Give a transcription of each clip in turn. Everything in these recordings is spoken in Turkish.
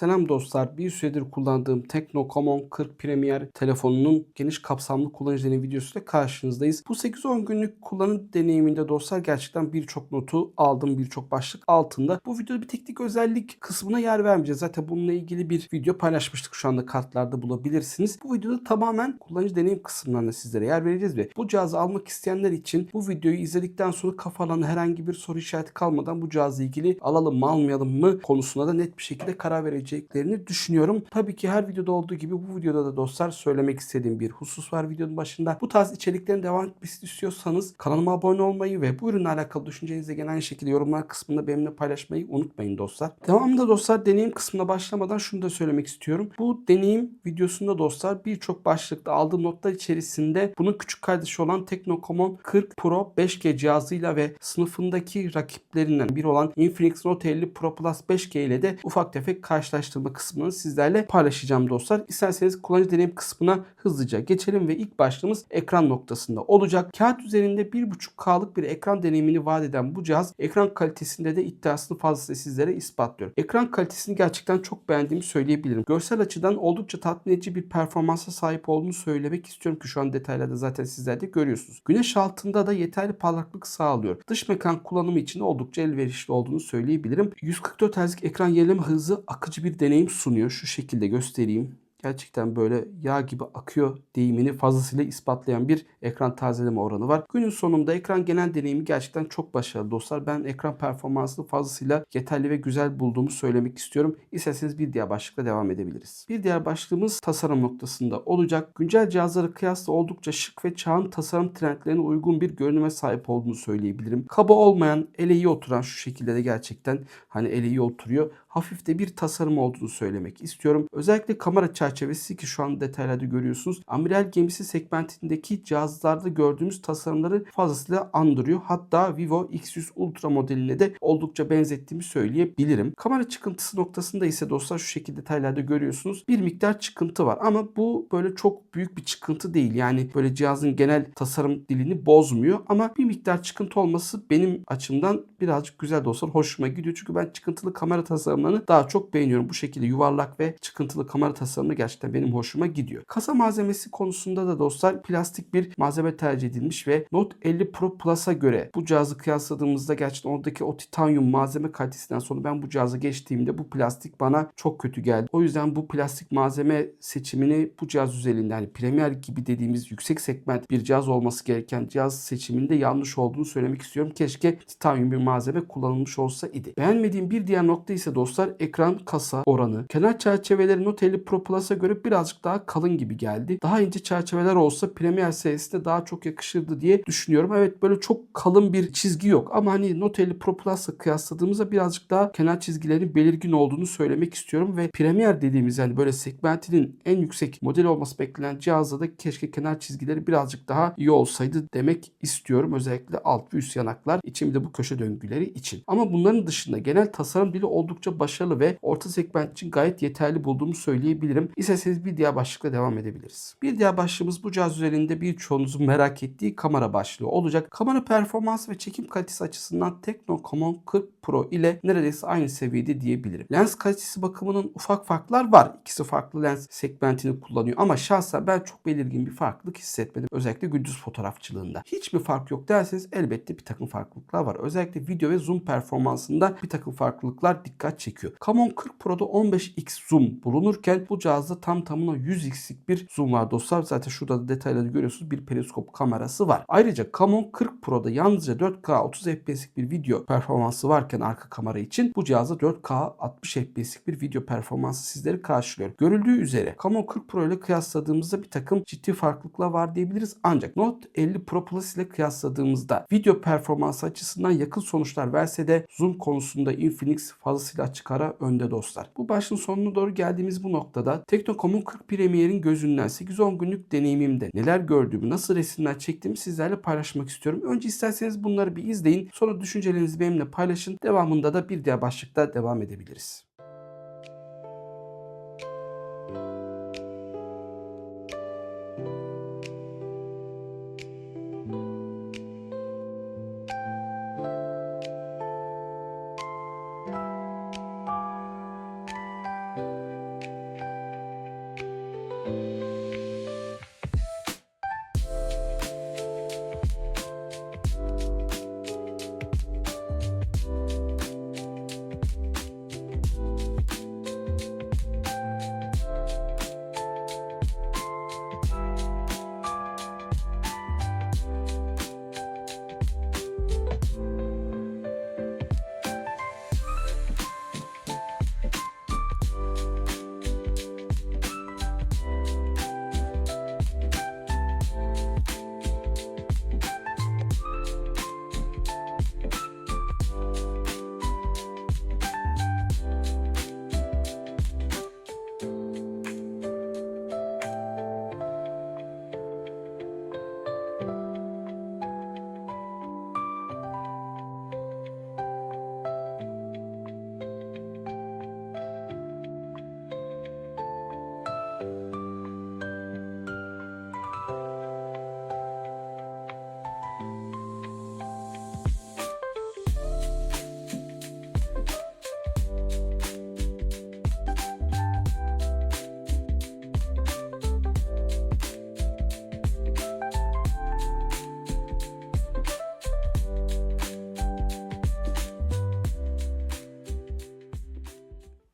Selam dostlar. Bir süredir kullandığım Tecno Common 40 Premier telefonunun geniş kapsamlı kullanıcı deneyim videosuyla karşınızdayız. Bu 8-10 günlük kullanım deneyiminde dostlar gerçekten birçok notu aldım. Birçok başlık altında. Bu videoda bir teknik özellik kısmına yer vermeyeceğiz. Zaten bununla ilgili bir video paylaşmıştık. Şu anda kartlarda bulabilirsiniz. Bu videoda tamamen kullanıcı deneyim da sizlere yer vereceğiz ve bu cihazı almak isteyenler için bu videoyu izledikten sonra kafalarına herhangi bir soru işareti kalmadan bu cihazla ilgili alalım mı almayalım mı konusunda da net bir şekilde karar vereceklerini düşünüyorum. Tabii ki her videoda olduğu gibi bu videoda da dostlar söylemek istediğim bir husus var videonun başında. Bu tarz içeriklerin devam etmesini istiyorsanız kanalıma abone olmayı ve bu ürünle alakalı düşüncelerinizi de gene aynı şekilde yorumlar kısmında benimle paylaşmayı unutmayın dostlar. Devamında dostlar deneyim kısmına başlamadan şunu da söylemek istiyorum. Bu deneyim videosunda dostlar birçok başlıkta aldığım notlar içerisinde bunun küçük kardeşi olan Tecno Common 40 Pro 5G cihazıyla ve sınıfındaki rakiplerinden biri olan Infinix Note 50 Pro Plus 5G ile de ufak tefek karşılaştırma kısmını sizlerle paylaşacağım dostlar. İsterseniz kullanıcı deneyim kısmına hızlıca geçelim ve ilk başlığımız ekran noktasında olacak. Kağıt üzerinde 1.5K'lık bir ekran deneyimini vaat eden bu cihaz ekran kalitesinde de iddiasını fazlasıyla sizlere ispatlıyor. Ekran kalitesini gerçekten çok beğendiğimi söyleyebilirim. Görsel açıdan oldukça tatmin edici bir performansa sahip olduğunu söylemek istiyorum ki şu an detaylarda zaten sizler de görüyorsunuz. Güneş altında da yeterli parlaklık sağlıyor. Dış mekan kullanımı için oldukça elverişli olduğunu söyleyebilirim. 144 Hz'lik ekran yenileme hızı akıcı bir deneyim sunuyor. Şu şekilde göstereyim gerçekten böyle yağ gibi akıyor deyimini fazlasıyla ispatlayan bir ekran tazeleme oranı var. Günün sonunda ekran genel deneyimi gerçekten çok başarılı dostlar. Ben ekran performansını fazlasıyla yeterli ve güzel bulduğumu söylemek istiyorum. İsterseniz bir diğer başlıkla devam edebiliriz. Bir diğer başlığımız tasarım noktasında olacak. Güncel cihazlara kıyasla oldukça şık ve çağın tasarım trendlerine uygun bir görünüme sahip olduğunu söyleyebilirim. Kaba olmayan, ele iyi oturan şu şekilde de gerçekten hani ele iyi oturuyor hafif de bir tasarım olduğunu söylemek istiyorum. Özellikle kamera çerçevesi ki şu an detaylarda görüyorsunuz. Amiral gemisi segmentindeki cihazlarda gördüğümüz tasarımları fazlasıyla andırıyor. Hatta Vivo X100 Ultra modeline de oldukça benzettiğimi söyleyebilirim. Kamera çıkıntısı noktasında ise dostlar şu şekilde detaylarda görüyorsunuz. Bir miktar çıkıntı var ama bu böyle çok büyük bir çıkıntı değil. Yani böyle cihazın genel tasarım dilini bozmuyor ama bir miktar çıkıntı olması benim açımdan birazcık güzel dostlar hoşuma gidiyor. Çünkü ben çıkıntılı kamera tasarım tasarımlarını daha çok beğeniyorum. Bu şekilde yuvarlak ve çıkıntılı kamera tasarımı gerçekten benim hoşuma gidiyor. Kasa malzemesi konusunda da dostlar plastik bir malzeme tercih edilmiş ve Note 50 Pro Plus'a göre bu cihazı kıyasladığımızda gerçekten oradaki o titanyum malzeme kalitesinden sonra ben bu cihazı geçtiğimde bu plastik bana çok kötü geldi. O yüzden bu plastik malzeme seçimini bu cihaz üzerinde yani Premier gibi dediğimiz yüksek segment bir cihaz olması gereken cihaz seçiminde yanlış olduğunu söylemek istiyorum. Keşke titanyum bir malzeme kullanılmış olsa idi. Beğenmediğim bir diğer nokta ise dostlar dostlar ekran kasa oranı. Kenar çerçeveleri Note 50 Pro Plus'a göre birazcık daha kalın gibi geldi. Daha ince çerçeveler olsa Premier serisinde daha çok yakışırdı diye düşünüyorum. Evet böyle çok kalın bir çizgi yok ama hani Note 50 Pro Plus'la kıyasladığımızda birazcık daha kenar çizgilerin belirgin olduğunu söylemek istiyorum ve Premier dediğimiz yani böyle segmentinin en yüksek model olması beklenen cihazda da keşke kenar çizgileri birazcık daha iyi olsaydı demek istiyorum. Özellikle alt ve üst yanaklar için bir de bu köşe döngüleri için. Ama bunların dışında genel tasarım dili oldukça başarılı ve orta segment için gayet yeterli bulduğumu söyleyebilirim. İsterseniz bir diğer başlıkla devam edebiliriz. Bir diğer başlığımız bu cihaz üzerinde birçoğunuzun merak ettiği kamera başlığı olacak. Kamera performansı ve çekim kalitesi açısından Tecno Common 40 Pro ile neredeyse aynı seviyede diyebilirim. Lens kalitesi bakımının ufak farklar var. İkisi farklı lens segmentini kullanıyor ama şahsen ben çok belirgin bir farklılık hissetmedim. Özellikle gündüz fotoğrafçılığında. Hiçbir fark yok derseniz elbette bir takım farklılıklar var. Özellikle video ve zoom performansında bir takım farklılıklar dikkat çekiyor. Camon 40 Pro'da 15x zoom bulunurken bu cihazda tam tamına 100x'lik bir zoom var dostlar. Zaten şurada da detayları görüyorsunuz. Bir periskop kamerası var. Ayrıca Camon 40 Pro'da yalnızca 4K 30 FPS'lik bir video performansı varken arka kamera için bu cihazda 4K 60 FPS'lik bir video performansı sizleri karşılıyor. Görüldüğü üzere Camon 40 Pro ile kıyasladığımızda bir takım ciddi farklılıklar var diyebiliriz. Ancak Note 50 Pro Plus ile kıyasladığımızda video performansı açısından yakın sonuçlar verse de zoom konusunda Infinix fazlasıyla açık ara önde dostlar. Bu başın sonuna doğru geldiğimiz bu noktada Teknokom'un 40 Premier'in gözünden 8-10 günlük deneyimimde neler gördüğümü, nasıl resimler çektiğimi sizlerle paylaşmak istiyorum. Önce isterseniz bunları bir izleyin. Sonra düşüncelerinizi benimle paylaşın. Devamında da bir diğer başlıkta devam edebiliriz.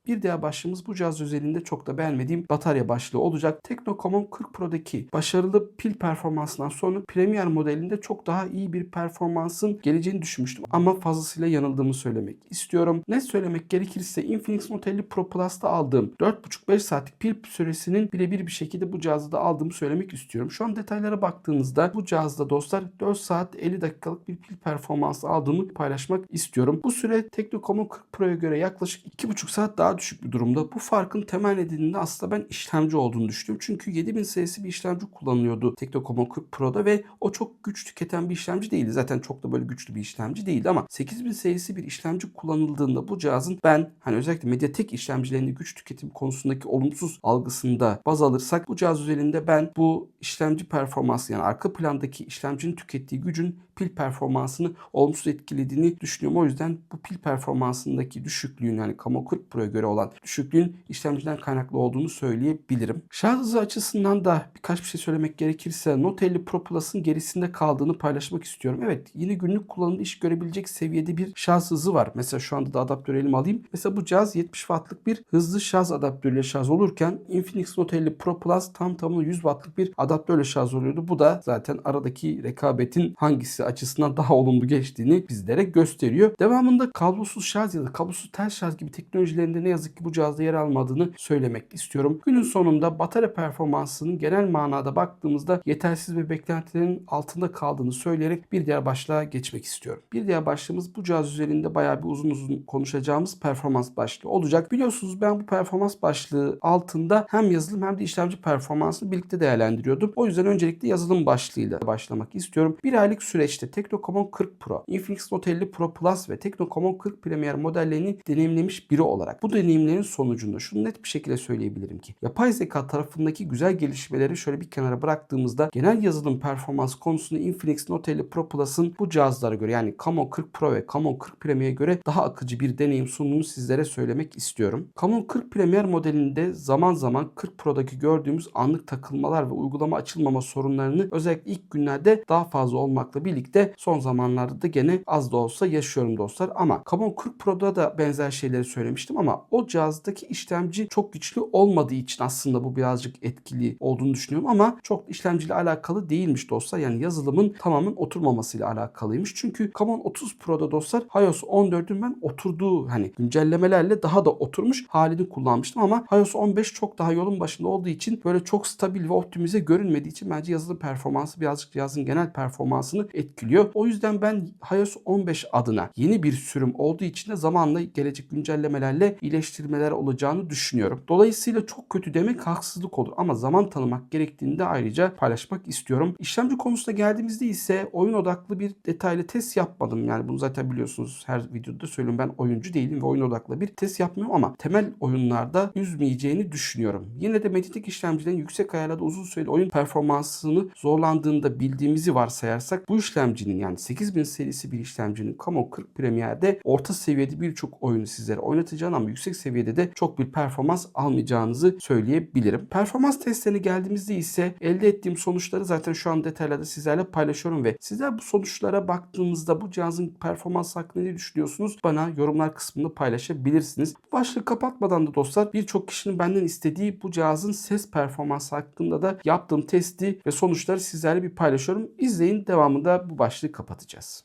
Bir diğer başlığımız bu cihaz özelinde çok da beğenmediğim batarya başlığı olacak. Tekno Common 40 Pro'daki başarılı pil performansından sonra Premier modelinde çok daha iyi bir performansın geleceğini düşünmüştüm. Ama fazlasıyla yanıldığımı söylemek istiyorum. Net söylemek gerekirse Infinix Note 50 Pro Plus'ta aldığım 4,5-5 saatlik pil süresinin birebir bir şekilde bu cihazda da aldığımı söylemek istiyorum. Şu an detaylara baktığınızda bu cihazda dostlar 4 saat 50 dakikalık bir pil performansı aldığımı paylaşmak istiyorum. Bu süre Teknokom'un 40 Pro'ya göre yaklaşık 2,5 saat daha düşük bir durumda. Bu farkın temel nedeninde aslında ben işlemci olduğunu düşünüyorum. Çünkü 7000 serisi bir işlemci kullanılıyordu Teknokom'un 40 Pro'da ve o çok güç tüketen bir işlemci değildi. Zaten çok da böyle güçlü bir işlemci değildi ama 8000 serisi bir işlemci kullanıldığında bu cihazın ben hani özellikle Mediatek işlemcilerinde güç tüketim konusundaki olumsuz algısında baz alırsak bu cihaz üzerinde ben bu işlemci performansı yani arka plandaki işlemcinin tükettiği gücün pil performansını olumsuz etkilediğini düşünüyorum. O yüzden bu pil performansındaki düşüklüğün yani Camo 40 Pro'ya göre olan düşüklüğün işlemciden kaynaklı olduğunu söyleyebilirim. Şarj hızı açısından da birkaç bir şey söylemek gerekirse Note 50 Pro Plus'ın gerisinde kaldığını paylaşmak istiyorum. Evet yine günlük kullanımda iş görebilecek seviyede bir şarj hızı var. Mesela şu anda da adaptörü elime alayım. Mesela bu cihaz 70 wattlık bir hızlı şarj adaptörüyle şarj olurken Infinix Note 50 Pro Plus tam tamına 100 wattlık bir adaptörle şarj oluyordu. Bu da zaten aradaki rekabetin hangisi açısından daha olumlu geçtiğini bizlere gösteriyor. Devamında kablosuz şarj ya da kablosuz tel şarj gibi teknolojilerinde ne yazık ki bu cihazda yer almadığını söylemek istiyorum. Günün sonunda batarya performansının genel manada baktığımızda yetersiz ve beklentilerin altında kaldığını söyleyerek bir diğer başlığa geçmek istiyorum. Bir diğer başlığımız bu cihaz üzerinde bayağı bir uzun uzun konuşacağımız performans başlığı olacak. Biliyorsunuz ben bu performans başlığı altında hem yazılım hem de işlemci performansını birlikte değerlendiriyordum. O yüzden öncelikle yazılım başlığıyla başlamak istiyorum. Bir aylık süreçte Teknocommon 40 Pro, Infinix Note 50 Pro Plus ve Teknocommon 40 Premier modellerini deneyimlemiş biri olarak bu deneyimlerin sonucunda şunu net bir şekilde söyleyebilirim ki yapay zeka tarafındaki güzel gelişmeleri şöyle bir kenara bıraktığımızda genel yazılım performans konusunda Infinix Note 50 Pro Plus'ın bu cihazlara göre yani Camon 40 Pro ve Camon 40 Premier'e göre daha akıcı bir deneyim sunduğunu sizlere söylemek istiyorum. Camon 40 Premier modelinde zaman zaman 40 Pro'daki gördüğümüz anlık takılmalar ve uygulama açılmama sorunlarını özellikle ilk günlerde daha fazla olmakla birlikte son zamanlarda da gene az da olsa yaşıyorum dostlar. Ama Camon 40 Pro'da da benzer şeyleri söylemiştim ama cihazdaki işlemci çok güçlü olmadığı için aslında bu birazcık etkili olduğunu düşünüyorum ama çok işlemciyle alakalı değilmiş dostlar. Yani yazılımın tamamen oturmamasıyla alakalıymış. Çünkü Camon 30 Pro'da dostlar iOS 14'ün ben oturduğu hani güncellemelerle daha da oturmuş halini kullanmıştım ama iOS 15 çok daha yolun başında olduğu için böyle çok stabil ve optimize görünmediği için bence yazılım performansı birazcık cihazın genel performansını etkiliyor. O yüzden ben iOS 15 adına yeni bir sürüm olduğu için de zamanla gelecek güncellemelerle iyileştirmeler olacağını düşünüyorum. Dolayısıyla çok kötü demek haksızlık olur ama zaman tanımak gerektiğini de ayrıca paylaşmak istiyorum. İşlemci konusuna geldiğimizde ise oyun odaklı bir detaylı test yapmadım. Yani bunu zaten biliyorsunuz her videoda söylüyorum ben oyuncu değilim ve oyun odaklı bir test yapmıyorum ama temel oyunlarda üzmeyeceğini düşünüyorum. Yine de Mediatek işlemcilerin yüksek ayarlarda uzun süreli oyun performansını zorlandığında bildiğimizi varsayarsak bu işlemcinin yani 8000 serisi bir işlemcinin Camon 40 Premier'de orta seviyede birçok oyunu sizlere oynatacağını ama yüksek seviyede de çok bir performans almayacağınızı söyleyebilirim. Performans testlerine geldiğimizde ise elde ettiğim sonuçları zaten şu an detaylarda sizlerle paylaşıyorum ve sizler bu sonuçlara baktığınızda bu cihazın performans hakkında ne düşünüyorsunuz? Bana yorumlar kısmında paylaşabilirsiniz. Başlığı kapatmadan da dostlar birçok kişinin benden istediği bu cihazın ses performansı hakkında da yaptığım testi ve sonuçları sizlerle bir paylaşıyorum. İzleyin devamında bu başlığı kapatacağız.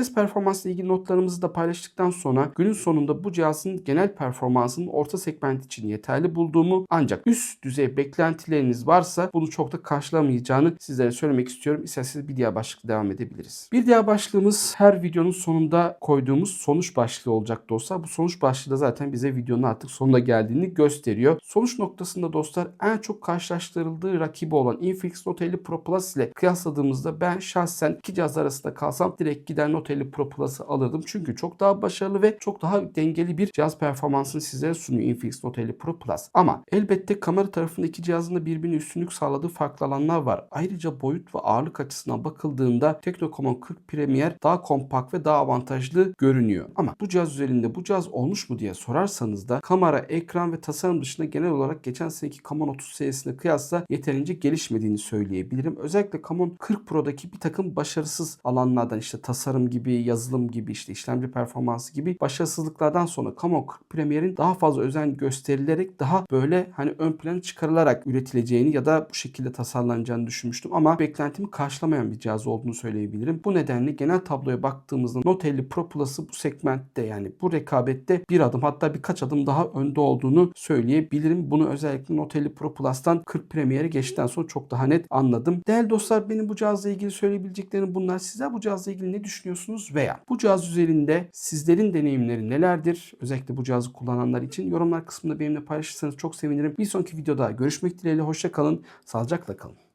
Ses performansla ilgili notlarımızı da paylaştıktan sonra günün sonunda bu cihazın genel performansının orta segment için yeterli bulduğumu ancak üst düzey beklentileriniz varsa bunu çok da karşılamayacağını sizlere söylemek istiyorum. İsterseniz bir diğer başlıkla devam edebiliriz. Bir diğer başlığımız her videonun sonunda koyduğumuz sonuç başlığı olacak dostlar. Bu sonuç başlığı da zaten bize videonun artık sonuna geldiğini gösteriyor. Sonuç noktasında dostlar en çok karşılaştırıldığı rakibi olan Infinix Note 50 Pro Plus ile kıyasladığımızda ben şahsen iki cihaz arasında kalsam direkt gider Note 50 Pro Plus'ı alırdım. Çünkü çok daha başarılı ve çok daha dengeli bir cihaz performansını sizlere sunuyor Infinix Note 50 Pro Plus. Ama elbette kamera tarafında iki cihazın da birbirine üstünlük sağladığı farklı alanlar var. Ayrıca boyut ve ağırlık açısından bakıldığında Technocomon 40 Premier daha kompakt ve daha avantajlı görünüyor. Ama bu cihaz üzerinde bu cihaz olmuş mu diye sorarsanız da kamera, ekran ve tasarım dışında genel olarak geçen seneki Camon 30 serisine kıyasla yeterince gelişmediğini söyleyebilirim. Özellikle Camon 40 Pro'daki bir takım başarısız alanlardan işte tasarım gibi, yazılım gibi, işte işlemci performansı gibi başarısızlıklardan sonra Camon 40 Premier'in daha fazla özen gösterilerek daha böyle hani ön plana çıkarılarak üretileceğini ya da bu şekilde tasarlanacağını düşünmüştüm ama beklentimi karşılamayan bir cihaz olduğunu söyleyebilirim. Bu nedenle genel tabloya baktığımızda Note 50 Pro Plus'ı bu segmentte yani bu rekabette bir adım hatta birkaç adım daha önde olduğunu söyleyebilirim. Bunu özellikle Note 50 Pro Plus'tan 40 Premier'e geçtikten sonra çok daha net anladım. Değerli dostlar benim bu cihazla ilgili söyleyebileceklerim bunlar. Sizler bu cihazla ilgili ne düşünüyorsunuz veya bu cihaz üzerinde sizlerin deneyimleri nelerdir? Özellikle bu cihazı kullananlar için yorumlar kısmında benimle paylaşırsanız çok sevinirim. Bir sonraki videoda görüşmek dileğiyle hoşça kalın. Sağlıcakla kalın.